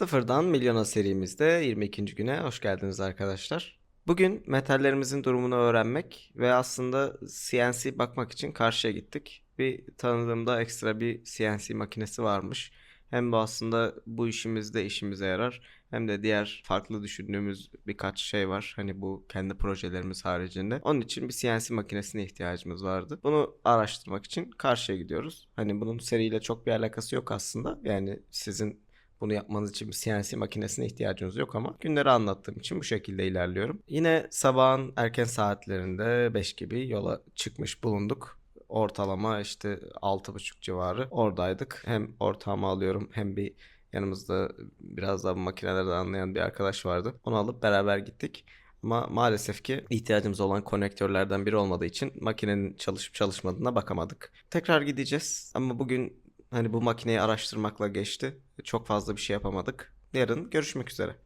Sıfırdan Milyona serimizde 22. güne hoş geldiniz arkadaşlar. Bugün metallerimizin durumunu öğrenmek ve aslında CNC bakmak için karşıya gittik. Bir tanıdığımda ekstra bir CNC makinesi varmış. Hem bu aslında bu işimizde işimize yarar hem de diğer farklı düşündüğümüz birkaç şey var. Hani bu kendi projelerimiz haricinde. Onun için bir CNC makinesine ihtiyacımız vardı. Bunu araştırmak için karşıya gidiyoruz. Hani bunun seriyle çok bir alakası yok aslında. Yani sizin bunu yapmanız için bir CNC makinesine ihtiyacınız yok ama günleri anlattığım için bu şekilde ilerliyorum. Yine sabahın erken saatlerinde 5 gibi yola çıkmış bulunduk. Ortalama işte 6.30 civarı oradaydık. Hem ortağımı alıyorum hem bir yanımızda biraz daha bu makinelerden anlayan bir arkadaş vardı. Onu alıp beraber gittik. Ama maalesef ki ihtiyacımız olan konektörlerden biri olmadığı için makinenin çalışıp çalışmadığına bakamadık. Tekrar gideceğiz ama bugün hani bu makineyi araştırmakla geçti. Çok fazla bir şey yapamadık. Yarın görüşmek üzere.